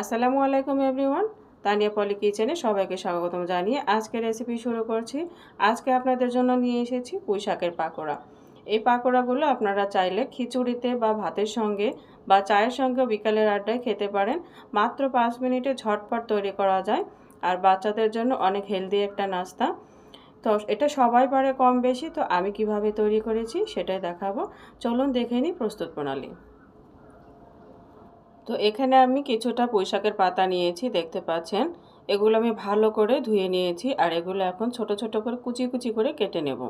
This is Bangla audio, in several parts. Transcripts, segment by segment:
আসসালামু আলাইকুম এভরিওয়ান। তানিয়া পলি কিচেনে সবাইকে স্বাগতম জানিয়ে আজকে রেসিপি শুরু করছি। আজকে আপনাদের জন্য নিয়ে এসেছি পুঁই শাকের পাকোড়া। এই পাকোড়াগুলো আপনারা চাইলে খিচুড়িতে বা ভাতের সঙ্গে বা চায়ের সঙ্গে বিকালের আড্ডায় খেতে পারেন। মাত্র পাঁচ মিনিটে ঝটপট তৈরি করা যায়। আর বাচ্চাদের জন্য অনেক হেলদি একটা নাস্তা। তো এটা সবাই পারে কম বেশি, তো আমি কীভাবে তৈরি করেছি সেটাই দেখাবো। চলুন দেখে নিই প্রস্তুত প্রণালী। তো এখানে আমি কিছুটা পুঁইশাকের পাতা নিয়েছি, দেখতে পাচ্ছেন। এগুলো আমি ভালো করে ধুয়ে নিয়েছি আর এগুলো এখন ছোট ছোট করে কুচি কুচি করে কেটে নেব।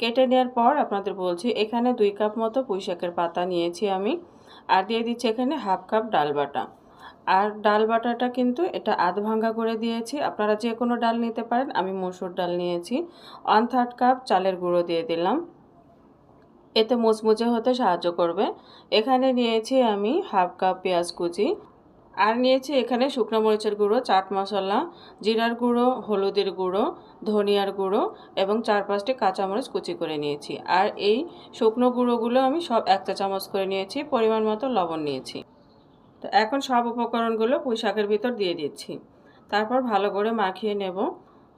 কেটে নেওয়ার পর আপনাদের বলছি, এখানে দুই কাপ মতো পুঁইশাকের পাতা নিয়েছি আমি আর দিয়ে দিচ্ছি এখানে হাফ কাপ ডাল বাটা। আর ডাল বাটাটা কিন্তু এটা আধ ভাঙ্গা করে দিয়েছি। আপনারা যে কোনো ডাল নিতে পারেন, আমি মসুর ডাল নিয়েছি। ওয়ান থার্ড কাপ চালের গুঁড়ো দিয়ে দিলাম। এতে মুচমুচে হতে সাহায্য করবে। এখানে নিয়েছি আমি হাফ কাপ পেঁয়াজ কুচি। আর নিয়েছি এখানে শুকনো মরিচের গুঁড়ো, চাট মশলা, জিরার গুঁড়ো, হলুদের গুঁড়ো, ধনিয়ার গুঁড়ো এবং চার পাঁচটি কাঁচামরিচ কুচি করে নিয়েছি। আর এই শুকনো গুঁড়োগুলো আমি সব এক চা চামচ করে নিয়েছি, পরিমাণ মতো লবণ নিয়েছি। তো এখন সব উপকরণগুলো পুঁই শাকের ভিতর দিয়ে দিচ্ছি। তারপর ভালো করে মাখিয়ে নেব।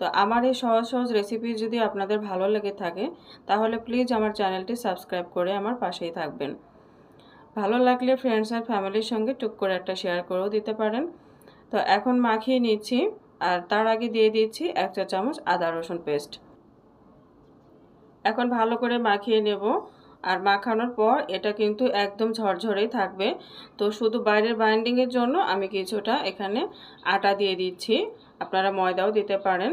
তো আমার এই সহজ সহজ রেসিপি যদি আপনাদের ভালো লেগে থাকে, তাহলে প্লিজ আমার চ্যানেলটি সাবস্ক্রাইব করে আমার পাশেই থাকবেন। ভালো লাগলে ফ্রেন্ডস আর ফ্যামিলির সঙ্গে টুক করে একটা শেয়ার করেও দিতে পারেন। তো এখন মাখিয়ে নিচ্ছি, আর তার আগে দিয়ে দিচ্ছি এক চা চামচ আদা রসুন পেস্ট এখন ভালো করে মাখিয়ে নেব, আর মাখানোর পর এটা কিন্তু একদম ঝরঝরেই থাকবে। তো শুধু বাইরের বাইন্ডিংয়ের জন্য আমি কিছুটা এখানে আটা দিয়ে দিচ্ছি। আপনারা ময়দাও দিতে পারেন।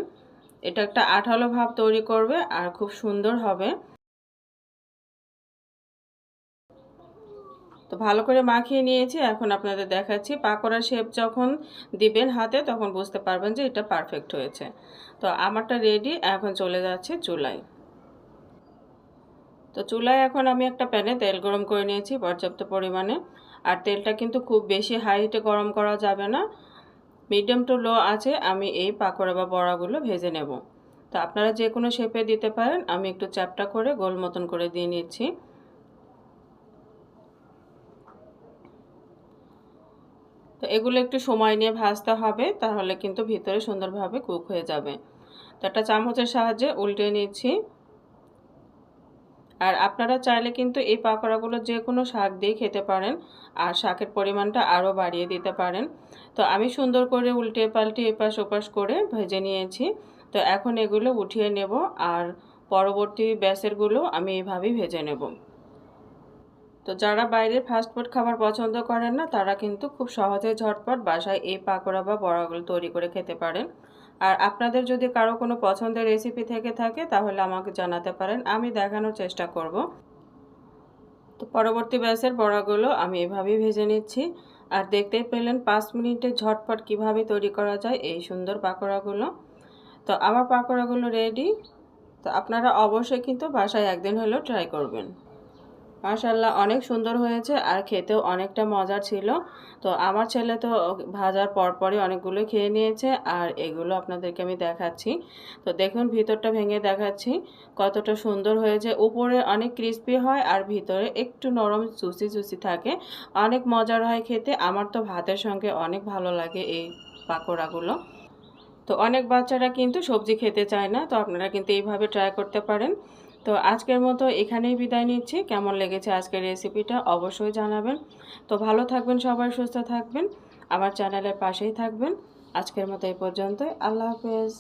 এটা একটা আঠালো ভাব তৈরি করবে আর খুব সুন্দর হবে। তো ভালো করে মাখিয়ে নিয়েছি, এখন আপনাদের দেখাচ্ছি। পাকোড়া শেপ যখন দিবেন হাতে, তখন বুঝতে পারবেন যে এটা পারফেক্ট হয়েছে। তো আমারটা রেডি এখন চলে যাচ্ছে চুলায়। তো চুলায় এখন আমি একটা প্যানে তেল গরম করে নিয়েছি পর্যাপ্ত পরিমাণে। আর তেলটা কিন্তু খুব বেশি হাই হিটে গরম করা যাবে না। মিডিয়াম টু লো আছে, আমি এই পাকোড়া বা বড়াগুলো ভেজে নেব। তো আপনারা যে কোনো শেপে দিতে পারেন, আমি একটু চ্যাপটা করে গোল মতন করে দিয়ে নিচ্ছি। তো এগুলো একটু সময় নিয়ে ভাজতে হবে, তাহলে কিন্তু ভিতরে সুন্দরভাবে কুক হয়ে যাবে। তো একটা চামচের সাহায্যে উল্টে নিচ্ছি। আর আপনারা চাইলে কিন্তু এই পাকোড়াগুলো যে কোনো শাক দিয়ে খেতে পারেন আর শাকের পরিমাণটা আরও বাড়িয়ে দিতে পারেন। তো আমি সুন্দর করে উল্টে পাল্টে এপাশ ওপাশ করে ভেজে নিয়েছি। তো এখন এগুলো উঠিয়ে নেব আর পরবর্তী ব্যাসেরগুলো আমি এভাবেই ভেজে নেব। তো যারা বাইরের ফাস্টফুড খাবার পছন্দ করেন না, তারা কিন্তু খুব সহজে ঝটপট বাসায় এই পাকোড়া বা বড়াগুলো তৈরি করে খেতে পারেন। আর আপনাদের যদি কারও কোনো পছন্দের রেসিপি থেকে থাকে, তাহলে আমাকে জানাতে পারেন, আমি দেখানোর চেষ্টা করব। তো পরবর্তী ব্যাসের বড়াগুলো আমি এভাবেই ভেজে নিচ্ছি। আর দেখতেই পেলেন পাঁচ মিনিটে ঝটপট কীভাবে তৈরি করা যায় এই সুন্দর পাকোড়াগুলো। তো আমার পাকোড়াগুলো রেডি তো আপনারা অবশ্যই কিন্তু বাসায় একদিন হলেও ট্রাই করবেন। মাশাল্লাহ অনেক সুন্দর হয়েছে আর খেতেও অনেকটা মজার ছিল। তো আমার ছেলে তো ভাজার পরপরই অনেকগুলো খেয়ে নিয়েছে আর এগুলো আপনাদেরকে আমি দেখাচ্ছি। তো দেখুন, ভিতরটা ভেঙে দেখাচ্ছি। কতটা সুন্দর হয়েছে। উপরে অনেক ক্রিস্পি হয় আর ভিতরে একটু নরম চুসি চুসি থাকে। অনেক মজার হয় খেতে। আমার তো ভাতের সঙ্গে অনেক ভালো লাগে এই পাকোড়াগুলো। তো অনেক বাচ্চারা কিন্তু সবজি খেতে চায় না। তো আপনারা কিন্তু এইভাবে ট্রাই করতে পারেন। তো আজকের মতো এখানেই বিদায় নিচ্ছি। কেমন লেগেছে আজকের রেসিপিটা অবশ্যই জানাবেন। তো ভালো থাকবেন সবাই, সুস্থ থাকবেন। আমার চ্যানেলের পাশেই থাকবেন। আজকের মতো এই পর্যন্তই। আল্লাহ হাফেজ।